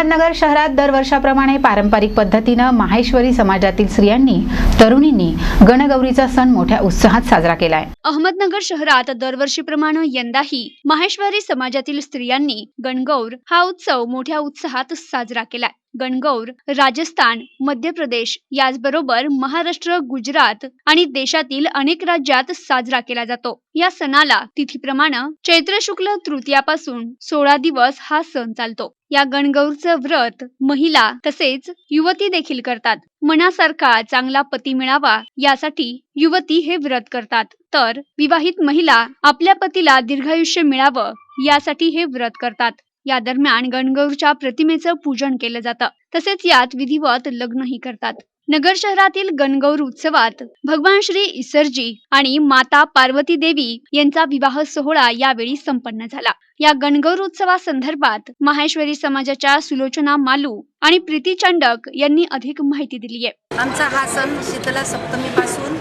अहमदनगर शहरात दरवर्षाप्रमाणे पारंपरिक पद्धतीनं माहेश्वरी समाजातील स्त्रियांनी तरुणींनी गणगौरीचा सण मोठ्या उत्साहात साजरा केलाय. अहमदनगर शहरात दरवर्षीप्रमाणे यंदाही माहेश्वरी समाजातील स्त्रियांनी गणगौर हा उत्सव मोठ्या उत्साहात साजरा केलाय. गणगौर राजस्थान मध्य प्रदेश याचबरोबर महाराष्ट्र गुजरात आणि देशातील अनेक राज्यात साजरा केला जातो. या सणाला तिथीप्रमाणे चैत्र शुक्ल तृतीयापासून सोळा दिवस हा सण चालतो. या गणगौरचं व्रत महिला तसेच युवती देखील करतात. मनासारखा चांगला पती मिळावा यासाठी युवती हे व्रत करतात. तर विवाहित महिला आपल्या पतीला दीर्घायुष्य मिळावं यासाठी हे व्रत करतात. या दरम्यान गणगौरच्या प्रतिमेचं पूजन केलं जातं. तसेच यात विधिवत लग्नही करतात. नगर शहरातील गणगौर उत्सवात भगवान श्री इसरजी आणि माता पार्वती देवी यांचा विवाह सोहळा यावेळी संपन्न झाला. या गणगौर उत्सवासंदर्भात माहेश्वरी समाजाच्या सुलोचना मालू आणि प्रीती चांडक यांनी अधिक माहिती दिली आहे. आमचा हा सण शीतला सप्तमीपासून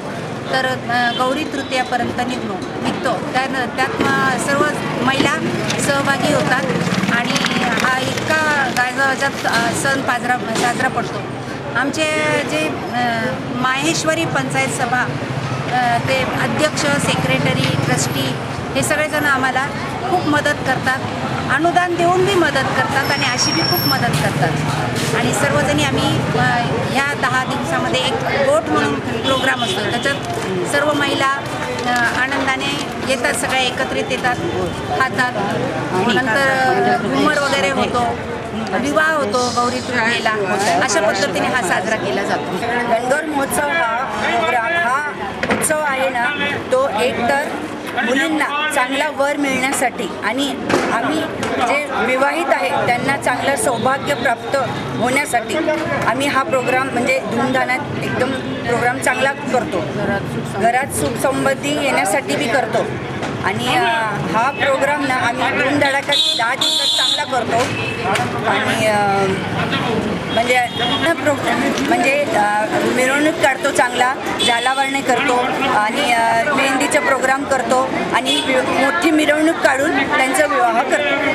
तर गौरी तृतीयापर्यंत निघलो निघतो. त्या त्यात सर्व महिला सहभागी होतात. गाजवाजात सण पाजरा साजरा पडतो. आमचे जे माहेश्वरी पंचायत सभा ते अध्यक्ष सेक्रेटरी ट्रस्टी हे सगळेजण आम्हाला खूप मदत करतात. अनुदान देऊन बी मदत करतात आणि अशी बी खूप मदत करतात. आणि सर्वजणी आम्ही ह्या दहा दिवसामध्ये एक गोट म्हणून प्रोग्राम असतो. त्याच्यात सर्व महिला आनंदाने येतात सगळ्या एकत्रित येतात खातात. नंतर घुमर वगैरे होतो. विवाह होतो गौरी तृतीयेला अशा पद्धतीने हा साजरा केला जातो. गणगौर महोत्सव हा हा उत्सव आहे ना तो एक तर मुलींना चांगला वर मिळण्यासाठी आणि आम्ही जे विवाहित आहे त्यांना चांगलं सौभाग्य प्राप्त होण्यासाठी आम्ही हा प्रोग्राम म्हणजे धूमधानात एकदम प्रोग्राम चांगला करतो. घरात सुखसंबंधी येण्यासाठी बी करतो. आणि हा प्रोग्राम ना आम्ही दोन दहा दिवसात चांगला करतो. आणि म्हणजे आपल्या प्रो म्हणजे मिरवणूक काढतो चांगला झालावरणे करतो आणि मेहंदीचा प्रोग्राम करतो आणि मोठी मिरवणूक काढून त्यांचा विवाह करतो.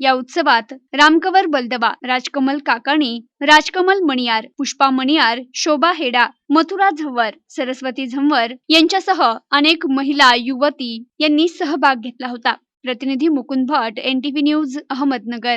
या उत्सवात रामकवर बलदवा राजकमल काकाणी राजकमल मणियार पुष्पा मणियार शोभा हेडा मथुरा झंवर सरस्वती झंवर यांच्यासह अनेक महिला युवती यांनी सहभाग घेतला होता. प्रतिनिधी मुकुंद भट एनटीव्ही न्यूज अहमदनगर.